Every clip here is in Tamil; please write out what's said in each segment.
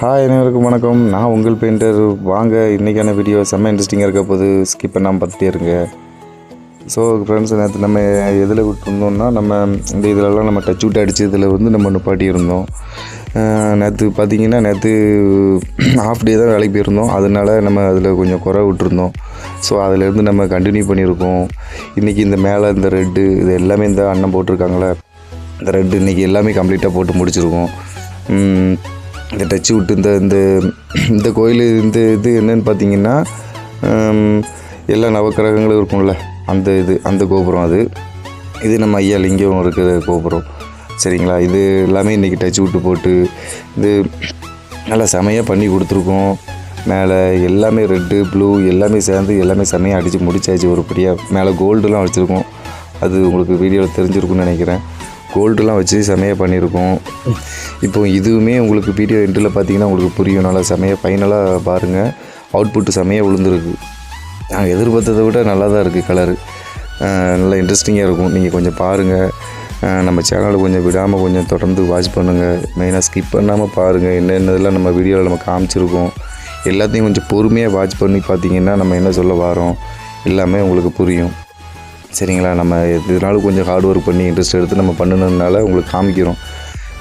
ஹாய் அனைவருக்கும் வணக்கம். நான் உங்கள் பெயிண்டர் வாங்க இன்றைக்கான வீடியோ செம்ம இன்ட்ரெஸ்டிங்காக இருக்க போது ஸ்கிப் பண்ணாமல் பார்த்துட்டே இருங்க. ஸோ ஃப்ரெண்ட்ஸ் நேற்று நம்ம எதில் விட்டுருந்தோம்னா நம்ம இந்த இதிலலாம் நம்ம டச் விட்டு அடிச்சு இதில் வந்து நம்ம நிப்பாட்டி இருந்தோம். நேற்று பார்த்தீங்கன்னா நேற்று ஹாஃப் டே தான் வேலைக்கு போயிருந்தோம். அதனால நம்ம அதில் கொஞ்சம் குறை விட்டுருந்தோம். ஸோ அதிலேருந்து நம்ம கண்டினியூ பண்ணியிருக்கோம் இன்றைக்கி இந்த மேலே இந்த ரெட்டு இது எல்லாமே இந்த அண்ணன் போட்டிருக்காங்களே. இந்த ரெட்டு இன்றைக்கி எல்லாமே கம்ப்ளீட்டாக போட்டு முடிச்சிருக்கோம். இந்த டச்சு விட்டு இந்த இந்த இந்த கோயில் இந்த இது என்னன்னு பார்த்தீங்கன்னா எல்லா நவக்கிரகங்களும் இருக்கும்ல. அந்த இது அந்த கோபுரம் அது. இது நம்ம ஐயா லிங்கம் இருக்கிற கோபுரம். சரிங்களா? இது எல்லாமே இன்றைக்கி டச் விட்டு போட்டு இது நல்லா செமையாக பண்ணி கொடுத்துருக்கோம். மேலே எல்லாமே ரெட்டு ப்ளூ எல்லாமே சேர்ந்து எல்லாமே செமையாக அடித்து முடிச்சாச்சு. ஒரு படியாக மேலே கோல்டுலாம் வச்சுருக்கோம். அது உங்களுக்கு வீடியோவில் தெரிஞ்சிருக்கும்னு நினைக்கிறேன். கோல்டுலாம் வச்சு செமையாக பண்ணியிருக்கோம். இப்போ இதுவுமே உங்களுக்கு வீடியோ எண்டில் பார்த்தீங்கன்னா உங்களுக்கு புரியும். நல்லா செமையாக ஃபைனலாக பாருங்கள் அவுட்புட்டு செமையாக விழுந்துருக்கு. நாங்கள் எதிர்பார்த்ததை விட நல்லா தான் இருக்குது கலரு நல்லா இன்ட்ரெஸ்டிங்காக இருக்கும். நீங்கள் கொஞ்சம் பாருங்கள் நம்ம சேனலை கொஞ்சம் விடாமல் கொஞ்சம் தொடர்ந்து வாட்ச் பண்ணுங்கள் மெயினாக ஸ்கிப் பண்ணாமல் பாருங்கள் என்னென்னதெல்லாம் நம்ம வீடியோவில் நம்ம காமிச்சிருக்கோம். எல்லாத்தையும் கொஞ்சம் பொறுமையாக வாட்ச் பண்ணி பார்த்தீங்கன்னா நம்ம என்ன சொல்ல வரோம்? எல்லாமே உங்களுக்கு புரியும். சரிங்களா? நம்ம எதுனாலும் கொஞ்சம் ஹார்ட் ஒர்க் பண்ணி இன்ட்ரெஸ்ட் எடுத்து நம்ம பண்ணணுனால உங்களுக்கு காமிக்கிறோம்.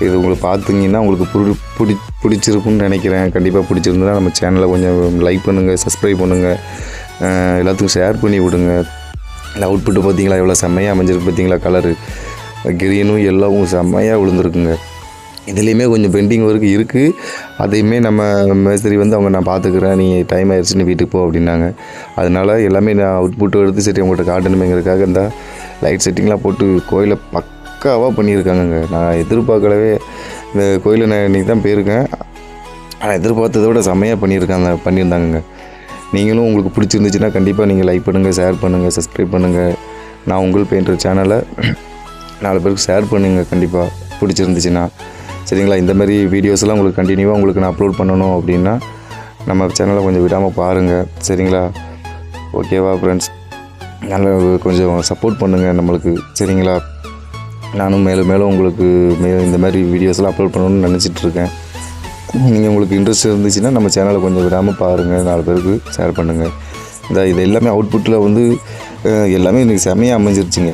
இது உங்களுக்கு பார்த்தீங்கன்னா உங்களுக்கு புடி பிடி பிடிச்சிருக்குன்னு நினைக்கிறேன். கண்டிப்பாக பிடிச்சிருந்தா நம்ம சேனலை கொஞ்சம் லைக் பண்ணுங்கள் சப்ஸ்கிரைப் பண்ணுங்கள் எல்லாத்துக்கும் ஷேர் பண்ணி விடுங்க. இந்த அவுட்புட்டு பார்த்தீங்களா எவ்வளோ செம்மையாக அமைஞ்சிருக்கு பார்த்தீங்களா கலரு கிரீனும் எல்லாவும் செம்மையாக விழுந்துருக்குங்க. இதுலேயுமே கொஞ்சம் பெண்டிங் ஒர்க் இருக்குது அதையுமே நம்ம மேஸ்திரி வந்து அவங்க நான் பார்த்துக்குறேன் நீ டைம் ஆயிடுச்சுன்னு வீட்டுக்கு போ அப்படின்னாங்க. அதனால எல்லாமே நான் அவுட்புட் எடுத்து சரி உங்கள்கிட்ட காட்டணுமேங்கிறதுக்காக இந்த லைட் செட்டிங்லாம் போட்டு கோயிலை பக்காவாக பண்ணியிருக்காங்கங்க. நான் எதிர்பார்க்கலவே இந்த கோயிலை நான் இன்றைக்கி தான் போயிருக்கேன். ஆனால் எதிர்பார்த்ததை விட செம்மையாக பண்ணியிருக்காங்க பண்ணியிருந்தாங்கங்க. நீங்களும் உங்களுக்கு பிடிச்சிருந்துச்சுன்னா கண்டிப்பாக நீங்கள் லைக் பண்ணுங்கள் ஷேர் பண்ணுங்கள் சப்ஸ்கிரைப் பண்ணுங்கள் நான் உங்கள் பெயிண்டர் சேனலை நாலு பேருக்கு ஷேர் பண்ணுங்கள் கண்டிப்பாக பிடிச்சிருந்துச்சுன்னா. சரிங்களா? இந்த மாதிரி வீடியோஸ்லாம் உங்களுக்கு கண்டினியூவாக உங்களுக்கு நான் அப்லோட் பண்ணணும் அப்படின்னா நம்ம சேனலை கொஞ்சம் விடாமல் பாருங்கள் சரிங்களா? ஓகேவா ஃப்ரெண்ட்ஸ் நல்ல கொஞ்சம் சப்போர்ட் பண்ணுங்கள் நம்மளுக்கு. சரிங்களா? நானும் மேலும் மேலும் உங்களுக்கு மே இந்த மாதிரி வீடியோஸ்லாம் அப்லோட் பண்ணணும்னு நினச்சிட்டு இருக்கேன். நீங்கள் உங்களுக்கு இன்ட்ரெஸ்ட் இருந்துச்சுன்னா நம்ம சேனலை கொஞ்சம் விடாமல் பாருங்கள் நாலு பேருக்கு ஷேர் பண்ணுங்கள் இந்த இது எல்லாமே அவுட்புட்டில் வந்து எல்லாமே இன்றைக்கி செமையாக அமைஞ்சிருச்சுங்க.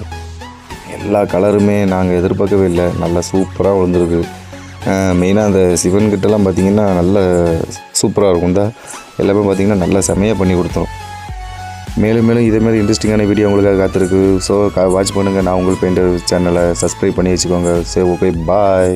எல்லா கலருமே நாங்கள் எதிர்பார்க்கவே இல்லை. நல்லா சூப்பராக விழுந்துருக்கு மெயினாக அந்த சிவன் கிட்டலாம் பார்த்திங்கன்னா நல்ல சூப்பராக இருக்கும். தான் எல்லாமே பார்த்தீங்கன்னா நல்லா செமையாக பண்ணி கொடுத்தோம். மேலும் மேலும் இதே மாதிரி இன்ட்ரெஸ்டிங்கான வீடியோ உங்களுக்காக காத்திருக்கு. ஸோ வாட்ச் பண்ணுங்கள் நான் உங்களுக்கு பெயிண்டர் சேனலை சப்ஸ்கிரைப் பண்ணி வச்சுக்கோங்க. சரி ஓகே பாய்